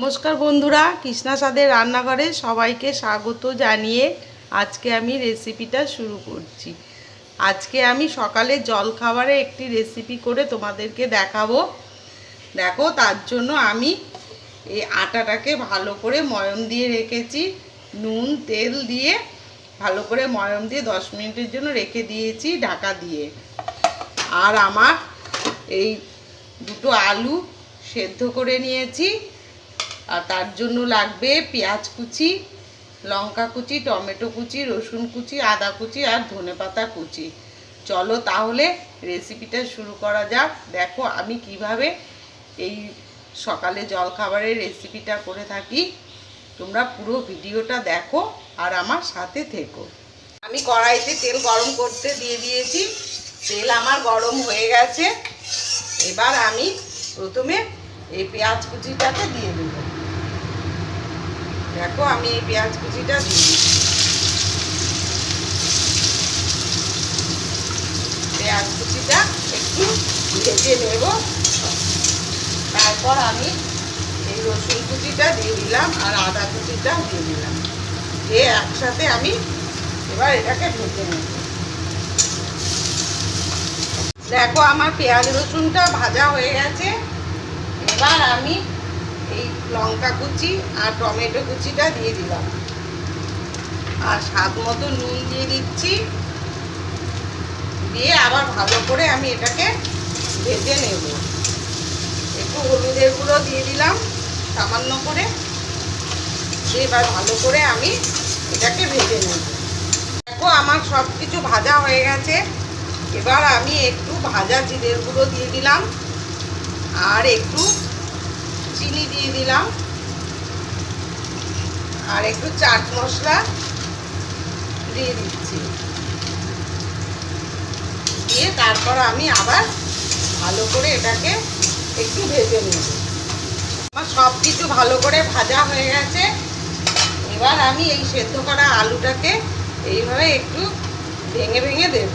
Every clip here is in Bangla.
নমস্কার বন্ধুরা, কৃষ্ণা সাদের রান্নাঘরে সবাইকে স্বাগত জানিয়ে আজকে আমি রেসিপিটা শুরু করছি। আজকে আমি সকালে জলখাবারে একটি রেসিপি করে তোমাদেরকে দেখাবো। দেখো, তার জন্য আমি এই আটাটাকে ভালো করে ময়ম দিয়ে রেখেছি। নুন, তেল দিয়ে ভালো করে ময়ম দিয়ে দশ মিনিটের জন্য রেখে দিয়েছি ঢাকা দিয়ে। আর আমার এই দুটো আলু সেদ্ধ করে নিয়েছি। আর তার জন্য লাগবে পেঁয়াজ কুচি, লঙ্কা কুচি, টমেটো কুচি, রসুন কুচি, আদা কুচি আর ধনেপাতা কুচি। চলো তাহলে রেসিপিটা শুরু করা যাক। দেখো আমি কীভাবে এই সকালে জলখাবারের রেসিপিটা করে থাকি। তোমরা পুরো ভিডিওটা দেখো আর আমার সাথে থেকো। আমি কড়াইতে তেল গরম করতে দিয়ে দিয়েছি। তেল আমার গরম হয়ে গেছে। এবার আমি প্রথমে এই পেঁয়াজ কুচিটাকে দিয়ে দেব। দেখো, আমি এই পেঁয়াজ কুচিটা দিয়ে পেঁয়াজ কুচিটা একটু ভেজে নেব। তারপর আমি এই রসুন কুচিটা দিয়ে দিলাম আর আদা কুচিটা দিয়ে দিলাম। দিয়ে একসাথে আমি এবার এটাকে ভেজে নেব। দেখো, আমার পেঁয়াজ রসুনটা ভাজা হয়ে গেছে। এবার আমি এই লঙ্কা কুচি আর টমেটো কুচিটা দিয়ে দিলাম। আর স্বাদ মতো নুন দিয়ে দিচ্ছি। দিয়ে আবার ভালো করে আমি এটাকে ভেজে নেব। একটু হলুদের গুঁড়ো দিয়ে দিলাম সামান্য করে। এবার ভালো করে আমি এটাকে ভেজে নেব। দেখো আমার সব কিছু ভাজা হয়ে গেছে। এবার আমি একটু ভাজা জিরের গুঁড়ো দিয়ে দিলাম। আর একটু চিনি দিয়ে দিলাম। আর একটু চাট মশলা দিয়ে দিচ্ছি। দিয়ে তারপর আমি আবার ভালো করে এটাকে একটু ভেজে নেব। আমার সব কিছু ভালো করে ভাজা হয়ে গেছে। এবার আমি এই সেদ্ধ করা আলুটাকে এইভাবে একটু ভেঙে ভেঙে দেব।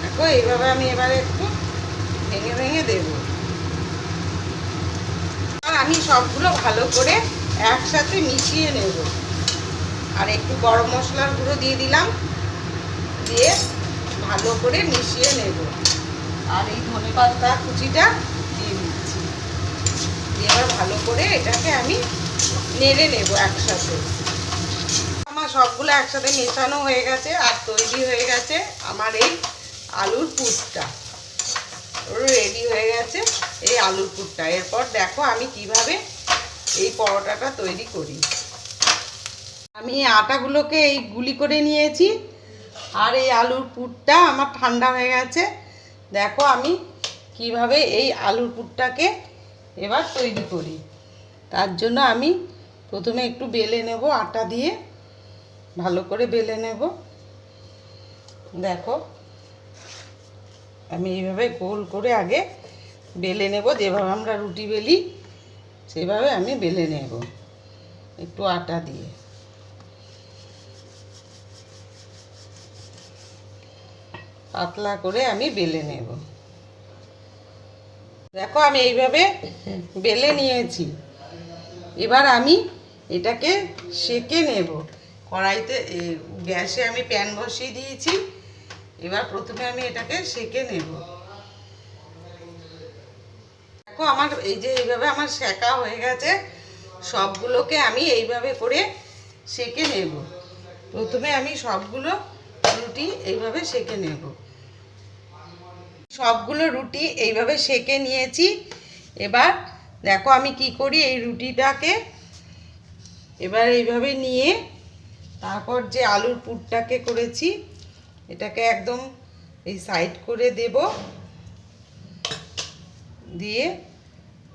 দেখো, এইভাবে আমি এবারে একটু ভেঙে ভেঙে দেব। আমি সবগুলো ভালো করে একসাথে মিশিয়ে নেব। আর একটু গরম মশলার গুঁড়ো দিয়ে দিলাম। দিয়ে ভালো করে মিশিয়ে নেব। আর এই ধনে পাতা কুচিটা দিয়ে দিচ্ছি। দিয়ে এবার ভালো করে এটাকে আমি নেড়ে নেব একসাথে। আমার সবগুলো একসাথে মেশানো হয়ে গেছে আর তৈরি হয়ে গেছে আমার এই আলুর পুরটা। রেডি হয়ে গেছে এই আলুর পুরটা। এরপর দেখো আমি কীভাবে এই পরোটাটা তৈরি করি। আমি আটাগুলোকে এই গুলি করে নিয়েছি আর এই আলুর পুরটা আমার ঠান্ডা হয়ে গেছে। দেখো আমি কীভাবে এই আলুর পুরটাকে এবার তৈরি করি। তার জন্য আমি প্রথমে একটু বেলে নেব আটা দিয়ে, ভালো করে বেলে নেব। দেখো আমি এইভাবে গোল করে আগে বেলে নেব, যেভাবে আমরা রুটি বেলি, সেভাবে আমি বেলে নেব। একটু আটা দিয়ে। পাতলা করে আমি বেলে নেব। দেখো, আমি এইভাবে বেলে নিয়েছি। এবার আমি এটাকে সেকে নেব। কড়াইতে গ্যাসে আমি প্যান বসিয়ে দিয়েছি। এবার প্রথমে আমি এটাকে সেকে নেব। দেখো, আমার এই যে এইভাবে আমার সেকা হয়ে গেছে, সবগুলোকে আমি এইভাবে করে সেকে নেব। প্রথমে আমি সবগুলো রুটি এইভাবে সেকে নেব। সবগুলো রুটি এইভাবে সেকে নিয়েছি। এবার দেখো, আমি কি করি, এই রুটিটাকে এবার এইভাবে নিয়ে তারপর যে আলুর পুরটাকে করেছি এটাকে একদম এই সাইড করে দেব। দিয়ে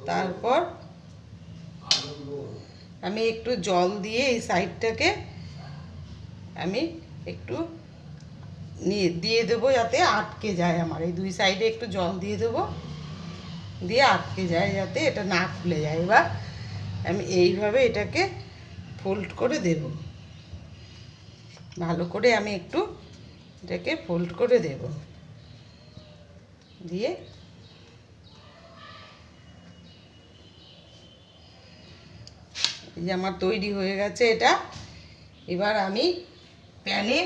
তারপর আমি একটু জল দিয়ে এই সাইডটাকে আমি একটু নিয়ে দিয়ে দেবো যাতে আটকে যায় আমার। এই দুই সাইডে একটু জল দিয়ে দেবো। দিয়ে আটকে যায় যাতে এটা না খুলে যায়। এবার আমি এইভাবে এটাকে ফোল্ড করে দেব। ভালো করে আমি একটু এটাকে ফোল্ড করে দেব। দিয়ে এই যে আমার তৈরি হয়ে গেছে এটা, এবার আমি প্যানে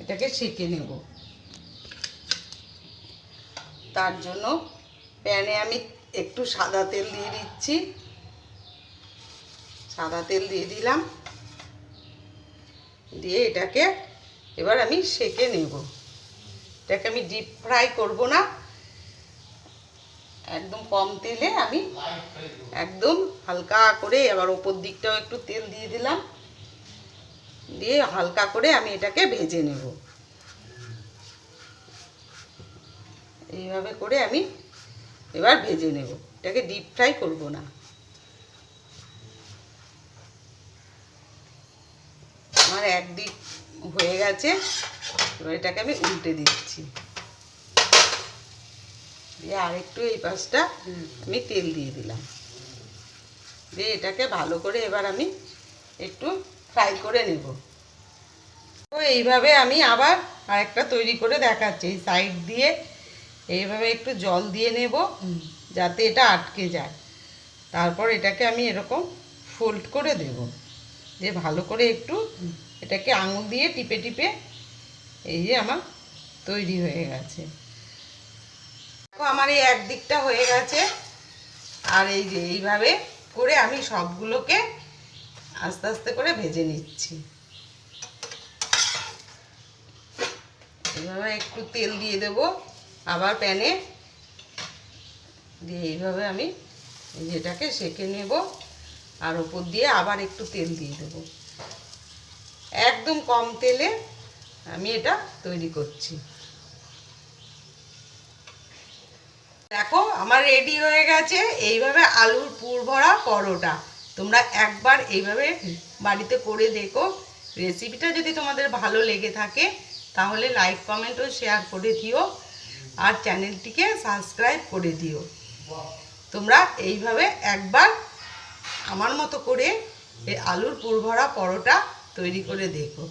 এটাকে সেঁকে নেব। তার জন্য প্যানে আমি একটু সাদা তেল দিয়ে দিচ্ছি। সাদা তেল দিয়ে দিলাম। দিয়ে এটাকে এবার আমি সেঁকে নেব। এটাকে আমি ডিপ ফ্রাই করব না। একদম কম তেলে আমি একদম হালকা করে আবার ওপর দিকটাও একটু তেল দিয়ে দিলাম। দিয়ে হালকা করে আমি এটাকে ভেজে নেব। এইভাবে করে আমি এবার ভেজে নেব। এটাকে ডিপ ফ্রাই করব না। আমার একদিক হয়ে গেছে। এবার এটাকে আমি উল্টে দিচ্ছি। দিয়ে আরেকটু এই পাশটা আমি তেল দিয়ে দিলাম। দিয়ে এটাকে ভালো করে এবার আমি একটু ফ্রাই করে নেব। তো এইভাবে আমি আবার আরেকটা তৈরি করে দেখাচ্ছি। এই সাইড দিয়ে এইভাবে একটু জল দিয়ে নেব যাতে এটা আটকে যায়। তারপর এটাকে আমি এরকম ফোল্ড করে দেব। দিয়ে ভালো করে একটু এটাকে আঙুল দিয়ে টিপে টিপে এই যে আমার তৈরি হয়ে গেছে। দেখো আমার এই একদিকটা হয়ে গেছে। আর এই যে এইভাবে করে আমি সবগুলোকে আস্তে আস্তে করে ভেজে নিচ্ছি। এইভাবে একটু তেল দিয়ে দেব আবার প্যানে। দিয়ে এইভাবে আমি যেটাকে সেঁকে নেব। আর ওপর দিয়ে আবার একটু তেল দিয়ে দেব। একদম কম তেলে আমি এটা তৈরি করছি। দেখো, আমার রেডি হয়ে গেছে। এইভাবে আলুর পুর ভরা পরোটা। তোমরা একবার এইভাবে বাড়িতে করে দেখো। রেসিপিটা যদি তোমাদের ভালো লেগে থাকে, তাহলে লাইক কমেন্ট ও শেয়ার করে দিও। আর চ্যানেলটিকে সাবস্ক্রাইব করে দিও। তোমরা এইভাবে একবার আমার মতো করে এই আলুর পুর ভরা পরোটা তৈরি করে দেখো।